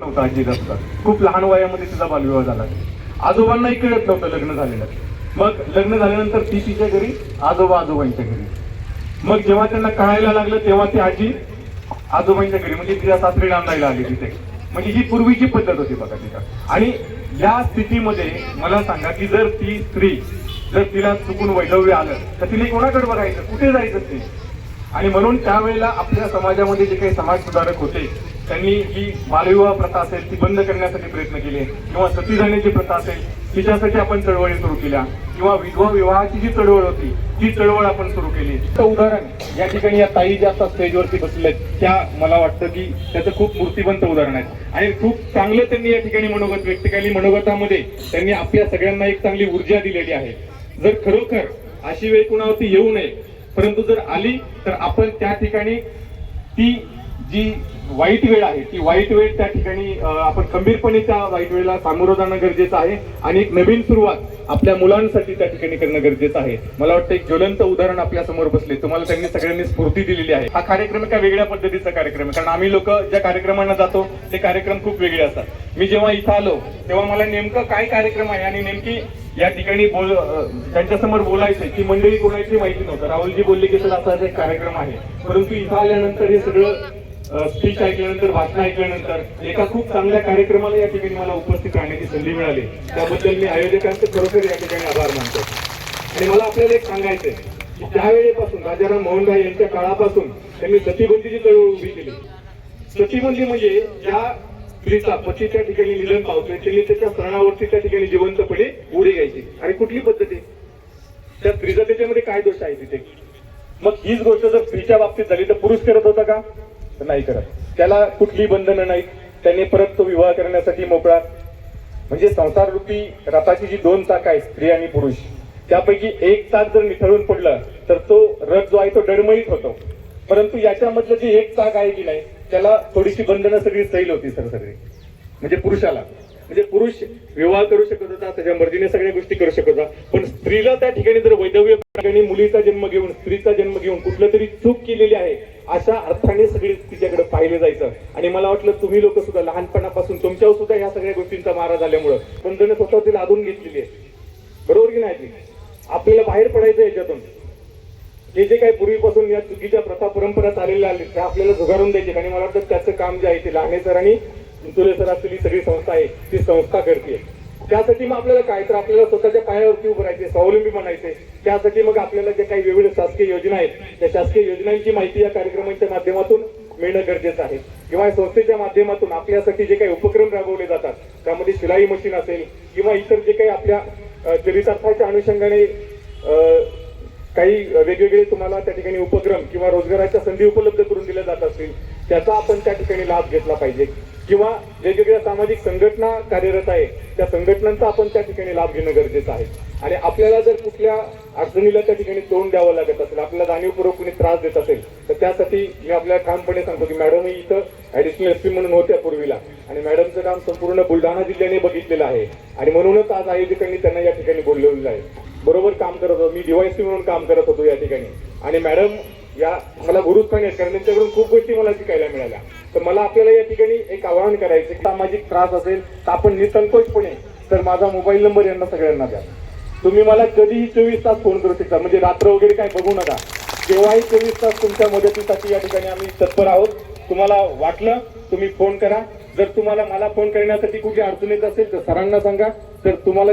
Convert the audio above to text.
नव्हता आजी असतात. खूप लहान वयामध्ये तिचा बालविवाह झाला. आजोबांनाही कळत नव्हतं लग्न झालेलं. मग लग्न झाल्यानंतर ती तिच्या घरी आजोबा आजोबांच्या घरी. मग जेव्हा त्यांना कळायला लागलं तेव्हा ती आजी आजोबांच्या घरी म्हणजे तिच्या सासरी नांदायला आली तिथे. म्हणजे ही पूर्वीची पद्धत होती बघा तिथं. आणि या स्थितीमध्ये मला सांगा की जर ती स्त्री जर तिला चुकून वैधव्य आलं तर तिने कोणाकडे बघायचं? कुठे जायचं ते? आणि म्हणून त्यावेळेला आपल्या समाजामध्ये जे काही समाज सुधारक होते त्यांनी ही बालविवाह प्रथा असेल ती बंद करण्यासाठी प्रयत्न केले. किंवा सती जाण्याची प्रथा असेल तिच्यासाठी आपण चळवळी सुरू केल्या. किंवा विधवा विवाहाची जी चळवळ होती ती चळवळ आपण सुरू केली. उदाहरण या ठिकाणी या ताई ज्या आता स्टेजवरती बसलेल्या आहेत त्या मला वाटतं की त्याचं खूप मूर्तिबंत उदाहरण आहे आणि खूप चांगलं त्यांनी या ठिकाणी मनोगत व्यक्त केली. मनोगतामध्ये त्यांनी आपल्या सगळ्यांना एक चांगली ऊर्जा दिलेली आहे. जर खरोखर अशी वेळ कुणावरती येऊ नये परंतु जर आली तर आपण त्या ठिकाणी ती जी वाईट वेळ आहे ती वाईट वेळ त्या ठिकाणी आपण खंबीरपणे त्या वाईट वेळेला सामोरं जाणं गरजेचं आहे. आणि एक नवीन सुरुवात आपल्या मुलांसाठी त्या ठिकाणी करणं गरजेचं आहे. मला वाटतं एक ज्वलंत उदाहरण आपल्यासमोर बसले. तुम्हाला त्यांनी सगळ्यांनी स्फूर्ती दिलेली आहे. हा कार्यक्रम एका वेगळ्या पद्धतीचा कार्यक्रम आहे. कारण आम्ही लोक ज्या कार्यक्रमांना जातो ते कार्यक्रम खूप वेगळे असतात. मी जेव्हा इथं आलो तेव्हा मला नेमकं काय कार्यक्रम आहे आणि नेमकी या ठिकाणी बोल त्यांच्यासमोर बोलायचंय. की मंडळी कोणाची माहिती नव्हतं. राहुलजी बोलले की सर असा एक कार्यक्रम आहे. परंतु इथं आल्यानंतर हे सगळं स्पीच ऐकल्यानंतर भाषण ऐकल्यानंतर एका खूप चांगल्या कार्यक्रमाला या ठिकाणी मला उपस्थित राहण्याची संधी मिळाली. त्याबद्दल मी आयोजकांचे खरोखर या ठिकाणी आभार मानतो. आणि मला आपल्याला एक सांगायचंय की त्यावेळेपासून राजाराम मोहन राय यांच्या काळापासून त्यांनी सतीबंदीची चळवळ उभी केली. सतीबंदी म्हणजे ज्या स्त्रीचा पतीच्या ठिकाणी निधन पावतोय त्यांनी त्याच्या स्मरणावरती त्या ठिकाणी जिवंतपणे उडी घ्यायची. आणि कुठली पद्धत आहे? त्या स्त्रीचा त्याच्यामध्ये काय दोष आहे तिथे? मग हीच गोष्ट जर स्त्रीच्या बाबतीत झाली तर पुरुष करत होता का? नाही करत. त्याला कुठली बंधनं नाहीत. त्याने परत तो विवाह करण्यासाठी मोकळा. म्हणजे संसार रूपी रथाची जी दोन चाक आहेत स्त्री आणि पुरुष त्यापैकी एक चाक जर निथळून पडलं तर तो रथ जो आहे तो डळमळीत होतो. परंतु याच्यामधलं जे एक चाक आहे की नाही त्याला थोडीशी बंधनं सगळी सैल होती सर सगळी. म्हणजे पुरुषाला. म्हणजे पुरुष विवाह करू शकत होता त्याच्या मर्जीने सगळ्या गोष्टी करू शकत होता. पण स्त्रीला त्या ठिकाणी जर वैधव्य ठिकाणी मुलीचा जन्म घेऊन स्त्रीचा जन्म घेऊन कुठलं तरी चूक केलेली आहे अशा अर्थाने सगळी तिच्याकडे पाहिलं जायचं. आणि मला वाटलं तुम्ही लोक सुद्धा लहानपणापासून तुमच्यावर सुद्धा ह्या सगळ्या गोष्टींचा मारा झाल्यामुळं बंधनं स्वतः ती लादून घेतलेली आहे. बरोबर की नाही ती? आपल्याला बाहेर पडायचं याच्यातून. हे जे काही पूर्वीपासून या चुकीच्या प्रथा परंपरा चाललेल्या आहेत त्या आपल्याला झुगारून द्यायचे आणि मला वाटतं त्याचं काम जे आहे ते लहाने सर आणि तुले सर असलेली सगळी संस्था आहे ती संस्था करते त्यासाठी मग आपल्याला काय? तर आपल्याला स्वतःच्या पायावरती उभं राहायचे स्वावलंबी बनायचे त्यासाठी मग आपल्याला जे काही वेगवेगळ्या शासकीय योजना आहेत त्या शासकीय योजनांची माहिती या कार्यक्रमांच्या माध्यमातून मिळणं गरजेचं आहे. किंवा या संस्थेच्या माध्यमातून आपल्यासाठी जे काही उपक्रम राबवले जातात त्यामध्ये शिलाई मशीन असेल किंवा इतर जे काही आपल्या चरितार्थाच्या अनुषंगाने काही वेगवेगळे तुम्हाला त्या ठिकाणी उपक्रम किंवा रोजगाराच्या संधी उपलब्ध करून दिल्या जात असतील त्याचा आपण त्या ठिकाणी लाभ घेतला पाहिजे. किंवा वेगवेगळ्या सामाजिक संघटना कार्यरत आहे त्या संघटनांचा आपण त्या ठिकाणी लाभ घेणं गरजेचं आहे. आणि आपल्याला जर कुठल्या अडचणीला त्या ठिकाणी तोंड द्यावं लागत असेल आपल्याला जाणीवपूर्वक कुणी त्रास देत असेल तर त्यासाठी मी आपल्याला ठामपणे सांगतो की मॅडम इथं ऍडिशनल एस पी म्हणून होत्या पूर्वीला. आणि मॅडमचं काम संपूर्ण बुलढाणा जिल्ह्याने बघितलेलं आहे. आणि म्हणूनच आज आयोजकांनी त्यांना या ठिकाणी बोललेलं आहे. बरोबर काम करत होतो. मी डीवायसी म्हणून काम करत होतो या ठिकाणी. आणि मॅडम या मला गुरुस्थानी आहेत. कारण त्यांच्याकडून खूप गोष्टी मला शिकायला मिळाल्या. तर मला आपल्याला या ठिकाणी एक आवाहन करायचं सामाजिक त्रास असेल तर आपण निसंकोचपणे तर माझा मोबाईल नंबर यांना सगळ्यांना द्या. तुम्ही मला कधीही चोवीस तास फोन करू शकता. म्हणजे रात्र वगैरे काय बघू नका. केव्हाही चोवीस तास तुमच्या मदतीसाठी या ठिकाणी आम्ही तत्पर आहोत. तुम्हाला वाटलं तुम्ही फोन करा. जर तुम्हाला मला फोन करण्यासाठी कुठे अडचण येत असेल तर सरांना सांगा. तर तुम्हाला